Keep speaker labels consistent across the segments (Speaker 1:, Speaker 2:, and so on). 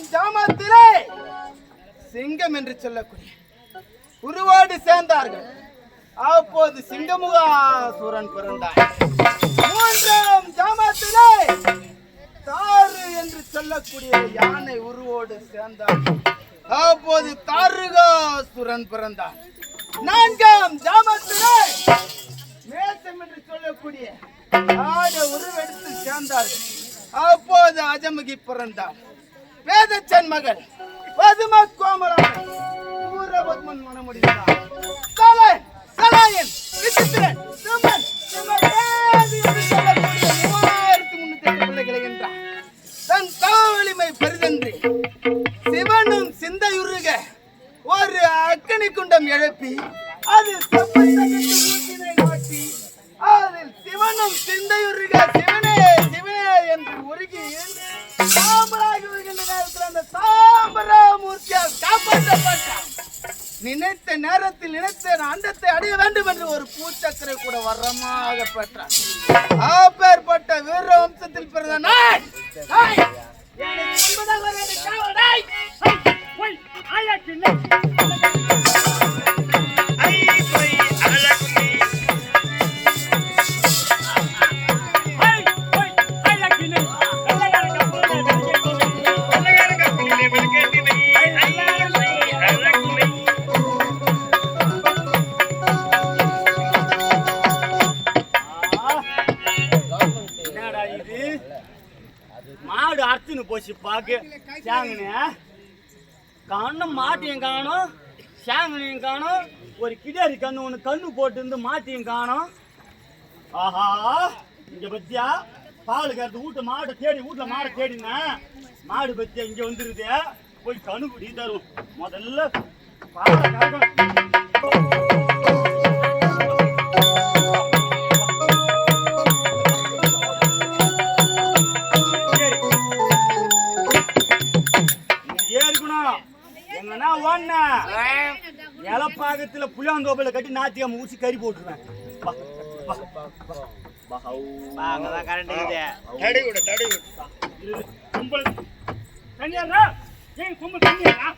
Speaker 1: இரண்டாம் ஜாமத்திலே சிங்கம் என்று சொல்லக்கூடிய உருவோடு சேர்ந்தார்கள். அப்போது சிங்கமுகாசுரன் பிறந்தான் மூன்றாம் ஜாமத்திலே தாறு என்று சொல்லக்கூடிய யானை உருவோடு சேர்ந்தார். அப்போது தாருகாசுரன் பிறந்தார். நான்காம் ஜாமத்திலே மேசம் என்று சொல்லக்கூடிய ஆட உருவெடுத்து சேர்ந்தார்கள். அப்போது அஜமுகி பிறந்தார். வேதச்சன் மகள். பதும கோமலன். சூரபத்மன் மனமுடிந்தார். கலை கலாயன் விசித்திரன் சுமன் சுமதேவி என்று சொல்லக்கூடிய மூவாயிரத்தி முன்னூத்தி எட்டு பிள்ளைகளை என்றார் தன் தோழிமை பெரிதன்றி சிவனும் சிந்தையுருக ஒரு அக்கனி குண்டம் எழுப்பி அது அண்டத்தை அடைய வேண்டும் என்று ஒரு பூச்சக்கரை கூட வரமாக பெற்றார் அப்பேற்பட்ட வீர வம்சத்தில் பிறந்த நான் நான் எனக்கு ஒன்பதாம்
Speaker 2: மாடு அறுத்துன்னு போச்சு பாக்கு. சாங்கனே காணும் மாட்டையும் காணும் சாங்கனையும் காணும் ஒரு கிடாரி கண்ணு ஒன்று கண்ணு போட்டு இருந்து மாட்டையும் காணும். ஆஹா இங்க பத்தியா? பால் கறந்து வீட்டு மாடை தேடி வீட்டுல மாடை தேடினா. மாடு பத்தியா இங்க வந்துருது. போய் கணுக்குடி தரும் முதல்ல பாலை இலப்பாகத்துல புளியாந்தோப்பில கட்டி நாத்தியம் ஊசி கறி போட்டுருவேன். கும்பல். ஏய், கும்பல் தனியாரா?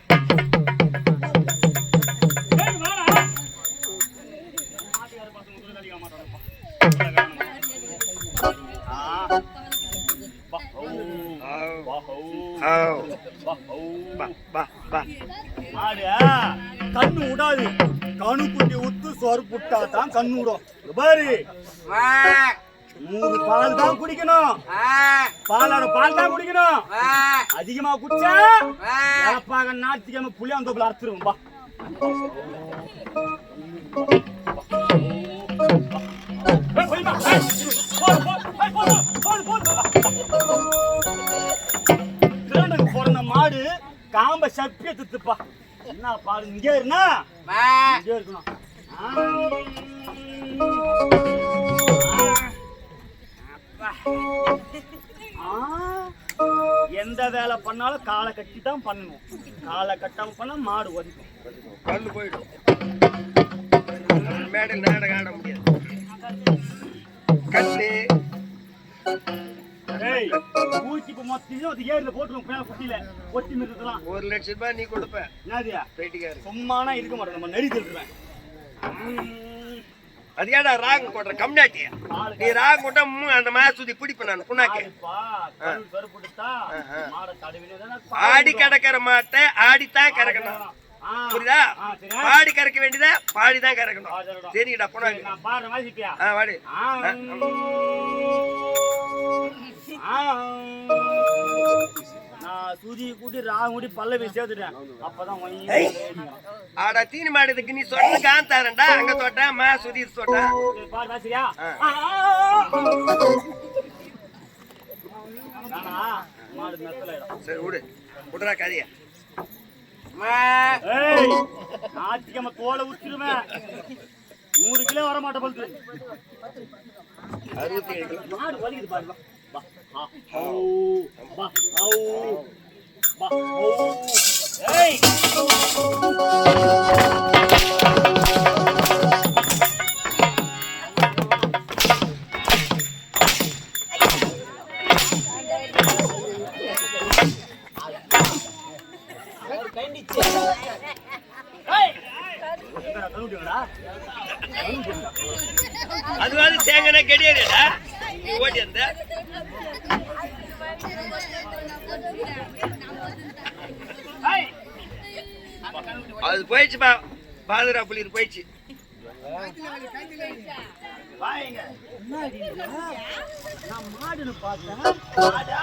Speaker 2: தான் பாரு. மூணு பால் தான் குடிக்கணும். பாலாட பால் தான் குடிக்கணும். அதிகமா குடிச்சா இறப்பாக நாத்திக்காம புளியாந்தோப்புல அறுத்துருவோம். திருடனுக்கு பிறந்த மாடு காம்ப சப்பிய தித்துப்பா என்ன பாடு இங்கே இருந்தா இங்கே இருக்கணும். எந்த வேலை பண்ணாலும் காலை கட்டி தான் பண்ணணும். காலை கட்டாம பண்ணா மாடு வதிக்கும்
Speaker 3: பல்லு போயிடும். மேடையில் நாடகம் ஆட முடியாது. கல்லு. ஒரு லட்சம் ரூபாய் நீ கொடுப்ப.
Speaker 2: என்னதியா
Speaker 3: பேட்டிக்காரு.
Speaker 2: சும்மானா இருக்க மாட்டோம் நம்ம நெறி தள்ளுவேன்
Speaker 3: அது ஏடா ராகம் போடுற கம்னாட்டியா நீ ராகம் போட்டா மூ அந்த மாதிரி சுத்தி பிடிப்பேன் நான் புண்ணாக்கு. ஆடி கறக்கிற மாட்டை ஆடித்தான் கறக்கணும் புரியுதா? பாடி கறக்க வேண்டியதா? பாடிதான் கறக்கணும் சரிடா புண்ணாக்கு. ஆ வாடி.
Speaker 2: நான் சூதி கூட்டி ராகம் கூட்டி பல்லவி சேர்த்துட்டேன். அப்பதான்.
Speaker 3: ஆடா தீனி மாடுறதுக்கு நீ சொன்ன காந்தாரண்டா அங்க தோட்ட மா சுதி தோட்ட.
Speaker 2: சரி, பாடு வாசிரியா
Speaker 3: ஆ.
Speaker 2: நானா? மாடு மெத்தலாயிடும்
Speaker 3: சரி விடு. விடுறா கதைய.
Speaker 2: ஏய் நாத்திக்கம்ம தோலை உச்சிருவேன் நூறு கிலோ வர மாட்டேன்
Speaker 3: அறுபத்தி ஏழு கிலோ.
Speaker 2: மாடு வலிக்குது பாரு
Speaker 3: அது வந்து தேங்கன கெடியாதுடா நீ ஓடி அந்த அது போயிடுச்சுப்பா பாதுரா புள்ளிட்டு போயிடுச்சு.
Speaker 2: மாடுன்னு பார்த்தேன் மாடா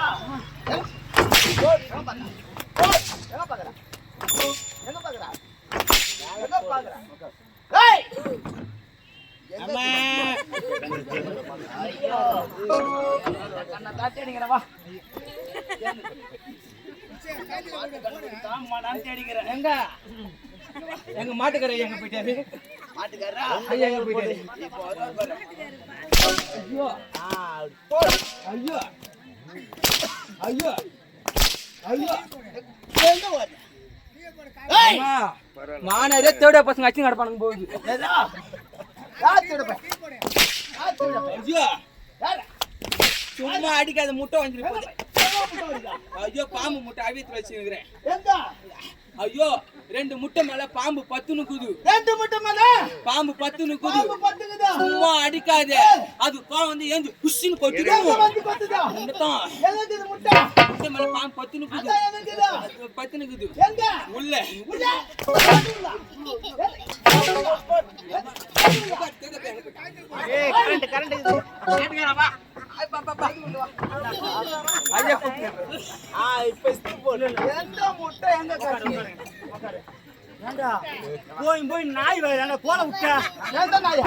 Speaker 1: எங்க பாக்குறா எங்க பாக்குறா? எங்க பாக்குறா? ஏய்!
Speaker 2: அம்மா. கண்ணை தாட்டி. எங்க
Speaker 4: எங்க மாட்டுக்கரை எங்க போயிட்டாரு
Speaker 2: மாட்டுக்காரரா?
Speaker 4: ஐயா எங்க போயிட்டாரு. ஐயோ
Speaker 2: ஆ,
Speaker 4: ஐயோ ஐயோ ஐயோ மானரே தேட பசங்க அச்சு நடப்பானுங்க போகுது
Speaker 2: ஏதா?
Speaker 1: யார் திருப்ப யார் திருப்ப
Speaker 4: ஐயோ
Speaker 2: யாரு?
Speaker 4: சும்மா அடிக்காத முட்டை
Speaker 2: வந்துருக்கு
Speaker 4: ஐயோ பாம்பு முட்டை அவியத்துல வச்சுக்கிறேன் ஐயோ ரெண்டு முட்டை மேல பாம்பு பத்து நிக்குது
Speaker 2: ரெண்டு முட்டை மேல?
Speaker 4: பாம்பு பத்து நிக்குது
Speaker 2: பாம்பு பத்துக்குதா?
Speaker 4: சும்மா அடிக்காத. அது கோவம் வந்து ஏந்து
Speaker 2: எங்க
Speaker 4: கொட்டிடும்.
Speaker 2: முட்டை?
Speaker 4: மேல பாம்பு பத்து நிக்குது
Speaker 2: அதான் எதுக்குதா?
Speaker 4: அது பத்து நிக்குது
Speaker 2: எங்க?
Speaker 4: உள்ள.
Speaker 1: Current current.
Speaker 4: ஐயா
Speaker 2: ஆ, எந்த போய் போய் நாய் வேற போல விட்டா
Speaker 1: எந்த நாயா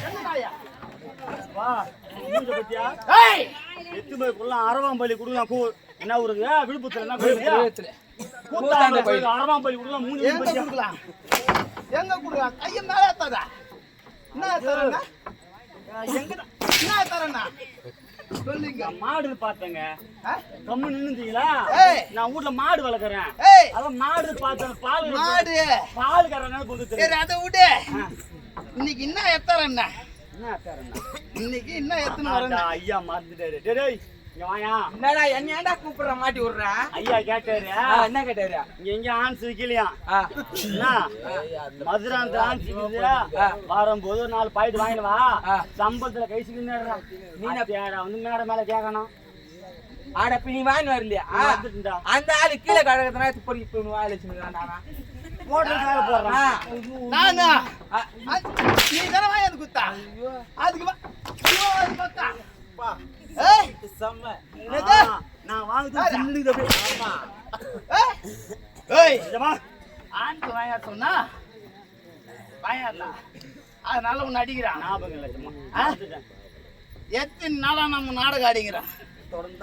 Speaker 1: எந்த நாயா
Speaker 2: வா பத்தியா அரவாம்பள்ளி குடுக்கலாம் கூ என்ன ஊருக்கு விழுப்புரத்துல என்ன கோயிலுக்கு? கூத்தாண்ட கோயில் அரவாம்பள்ளி குடுக்கலாம் மூணு
Speaker 1: எங்க குடுக்கலாம் எங்க குடுக்கலாம் கையை என்ன என்ன தரேன்னா சொல்லுங்க.
Speaker 2: மாடு பார்த்தேங்க? கம்மு நின்னுந்தீங்களா
Speaker 1: ஏய்.
Speaker 2: நான் வீட்ல மாடு வளர்க்குறேன். அதான் மாடு பார்த்தேன். பால்
Speaker 1: மாடு.
Speaker 2: பால் கறனால கொண்டு
Speaker 1: சரி அதை விடு. இன்னைக்கு என்ன எத்தரண்ணா
Speaker 2: என்ன
Speaker 1: இன்னைக்கு என்ன எத்தனை வரேன்
Speaker 2: ஐயா மறந்துட்டாரு டேய்,
Speaker 4: என்னடா என்ன ஏன்டா கூப்பிடுற மாட்டி விடுற?
Speaker 2: ஐயா கேட்டாரு.
Speaker 4: என்ன கேட்டாரு?
Speaker 2: இங்க எங்க ஆன்ஸ் வைக்கலையா
Speaker 4: ஆ.
Speaker 2: என்ன? மதுராந்த ஆன்ஸ் வரும்போது ஒரு நாலு பாயிண்ட் வாங்கிட்டு வா. சம்பளத்துல கை சிக்கிட்டு நீ வந்து மேட மேல கேட்கணும்
Speaker 4: ஆட இப்ப நீ வாங்கி வரலையா? அந்த ஆளு கீழே கிடக்குதுனா பொறுக்கி இப்போ வாயில
Speaker 2: போடுறான்
Speaker 1: நானா? நீ தானே வாங்கி அது குத்தா அதுக்கு
Speaker 4: செம்ம?
Speaker 2: நான் வாங்குது அப்படியே
Speaker 1: ஏய்,
Speaker 2: நிஜமா?
Speaker 1: ஆண்க்கு வாங்க சொன்னா அதனால உன்னை அடிக்கிறான்.
Speaker 2: ஞாபகம் இல்லை சும்மா.
Speaker 1: எத்தனை நாளா நம்ம நாடகம் அடிக்கிறான்
Speaker 2: தொடர்ந்து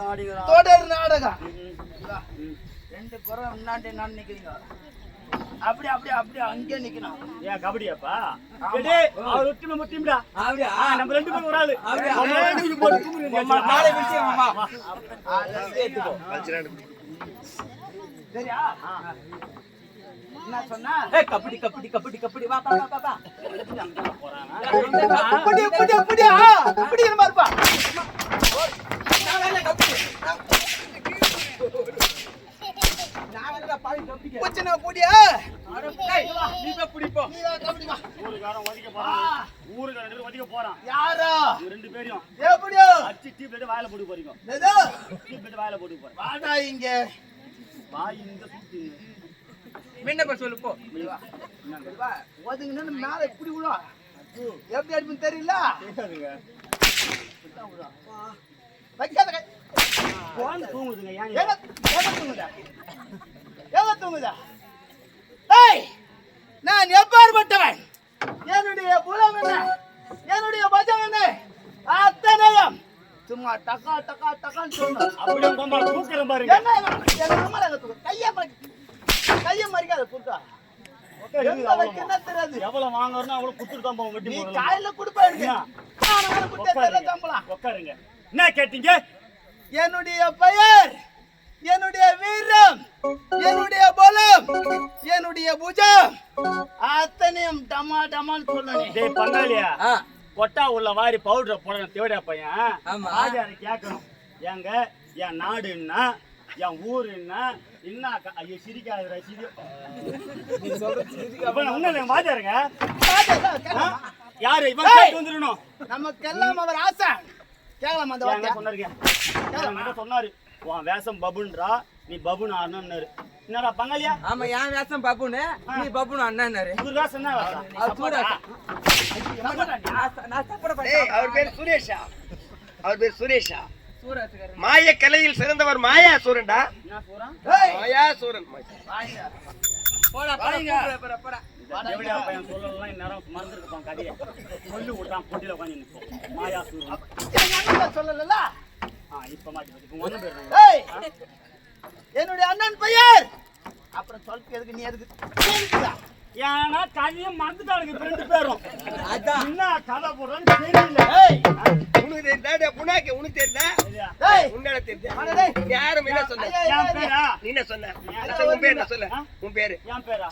Speaker 1: தொடர் நாடகம். ரெண்டு பேரும் முன்னாடி நான் நிக்கிறீங்க. அப்படி அப்படி அப்படி அங்கே நிக்கணும்
Speaker 2: ஏன் கபடியாப்பா? அவர் ஒட்டி நம்ம
Speaker 4: அப்படியா?
Speaker 2: நம்ம ரெண்டு பேரும் ஒரு ஆளு.
Speaker 1: சரியா? என்ன சொன்னா?
Speaker 4: கபடி கபடி கபடி கபடி. வா வா வா, வா. வா
Speaker 1: அப்படி அப்படி அப்படியா அப்படி இருமா இருப்பா பூச்சனா பூடியா
Speaker 4: நீ போய் பிடிப்போ
Speaker 1: நீ வா கபடி வா
Speaker 2: ஊருக்காரன் ஒதுக்க போறான் ஊருக்காரன் ரெண்டு பேரும் ஒதுக்க போறான்
Speaker 1: யாரா
Speaker 2: இவங்க ரெண்டு பேரையும்
Speaker 1: எப்படியோ
Speaker 2: அச்சு டீப் எடுத்து வாயில போட்டு போறீங்க
Speaker 1: ஏதோ
Speaker 2: டீப் எடுத்து வாயில போட்டு போறேன்
Speaker 1: வாடா இங்க
Speaker 2: வாய் இந்த சுத்தி
Speaker 4: முன்ன சொல்லு போ
Speaker 2: என்னங்க
Speaker 1: மேல இப்படி விழும் எப்படி அடிப்புன்னு தெரியல வைக்காத கை
Speaker 2: தூங்குதுங்க ஏன்
Speaker 1: தூங்குதா எங்க தூங்குதா ஏய் நான் எப்பாற்பட்டவன் என்னுடைய புலம் என்ன என்னுடைய பஜம் என்ன அத்தனையும் சும்மா டக்கா டக்கா டக்கான்னு சொல்லணும்
Speaker 2: அப்படியே கொம்பா பாருங்க
Speaker 1: என்ன எங்க அம்மா எங்க தூக்கு. கையை மறக்க கையை மறிக்காத புத்தா எங்க வைக்கணும் தெரியாது.
Speaker 2: எவ்வளவு வாங்குறோம் அவ்வளவு குத்துட்டு தான் போவோம் வெட்டி
Speaker 1: நீ
Speaker 2: போடலாம்
Speaker 1: காயில கொடுப்ப எனக்கு.
Speaker 2: என்ன?
Speaker 1: நான் உனக்கு கொடுத்தா தெரியல சம்பளம்
Speaker 2: உட்காருங்க. என்ன கேட்டீங்க?
Speaker 1: என்னுடைய பெயர் என்னுடைய வீரம் என்னுடைய பலம் என்னுடைய புஜம். அத்தனையும் டமா டமான்னு சொல்லணும்
Speaker 2: டேய் பங்காளியா கொட்டா உள்ள வாரி பவுடர் போடணும் தேவடியா பையன்.
Speaker 4: ஆமா.
Speaker 2: ராஜாரை கேட்கணும். ஏங்க என் நாடுன்னா என் ஊர் என்ன? என்ன ஐயோ சிரிக்காத ரசிது இப்ப நான் உன்ன வாஜாருங்க யாரு? இவன்! கேட்டு வந்துடணும்.
Speaker 1: நமக்கெல்லாம் அவர் ஆசை. கேட்கலாமா அந்த
Speaker 2: என்ன
Speaker 1: வார்த்தை
Speaker 2: சொன்னாருங்க. சொன்னாரு? உன் வேஷம் பபுன்றா நீ பபுன் அண்ணன்னாரு. என்னடா பங்காளியா?
Speaker 4: ஆமா என் வேஷம் பப்புனு நீ பப்புனு அண்ணாரு
Speaker 2: இவர் வேஷம் என்ன
Speaker 3: அவர் பேர் சுரேஷா. அவர் பேர் சுரேஷா. மாய கலையில் சிறந்தவர் மாயா சூரன்டா மாயா சூரன்
Speaker 1: என்னுடைய அண்ணன் பெயர். அப்புறம் சொல்லிட்டு எதுக்கு நீ எதுக்கு?
Speaker 2: ஏன்னா கதையை மறந்துட்டானுங்க ரெண்டு பேரும்.
Speaker 4: அதான்.
Speaker 2: என்ன கதை போடுறான்னு தெரியல.
Speaker 3: உனக்கு தெரியுதா? புனாக்கு உனக்கு?
Speaker 1: ஏய்.
Speaker 3: உன்னால
Speaker 1: டேய்.
Speaker 3: யாரும் என்ன சொன்ன. நீ என்ன சொன்ன? உன் பேர் என்ன சொல்ல? உன் பேரு?
Speaker 2: என் பேரா?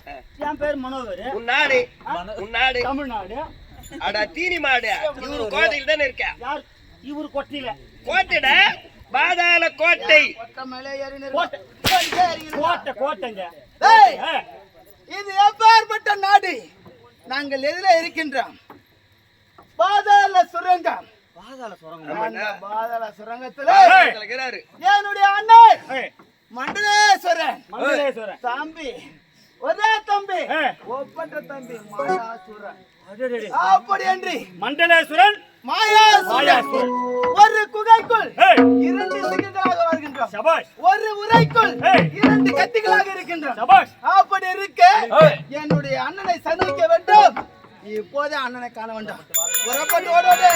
Speaker 2: என் பேர் மனோகர்.
Speaker 3: உன் நாடு? உன் நாடு?
Speaker 2: தமிழ்நாடு.
Speaker 3: அடா தீனி மாடு. இவரு கோட்டையில் தானே இருக்க?
Speaker 2: இவர் கொட்டியில
Speaker 3: கோட்டைட? பாதாள கோட்டை.
Speaker 2: கோட்டை. கோட்டைங்க.
Speaker 1: இது எவ்வாறுபட்ட நாடு. நாங்கள் எதிர இருக்கின்றோம். பாதாள சுரங்கம்.
Speaker 2: பாதாள சுரங்கம்.
Speaker 1: பாதாள சுரங்கத்துல என்னுடைய அண்ணன். மண்டலேஸ்வரன்.
Speaker 2: மங்களேஸ்வரன்
Speaker 1: தம்பி. ஒரே தம்பி. ஒப்பற்ற தம்பி. மாயாசுரன். அப்படி என்று
Speaker 2: மண்டலேஸ்வரன்?
Speaker 1: மாயாசுரன். ஒரு குகைக்குள் இரண்டு சிங்கங்களாக வருகின்றோம்
Speaker 2: சபாஷ்.
Speaker 1: ஒரு உரைக்குள். இரண்டு கத்திகளாக இருக்கின்றோம்.
Speaker 2: சபாஷ்.
Speaker 1: அப்படி இருக்க என்னுடைய அண்ணனை சந்திக்க வேண்டும். இப்போதே அண்ணனை காண வேண்டும். புறப்பட்டு ஓடோடு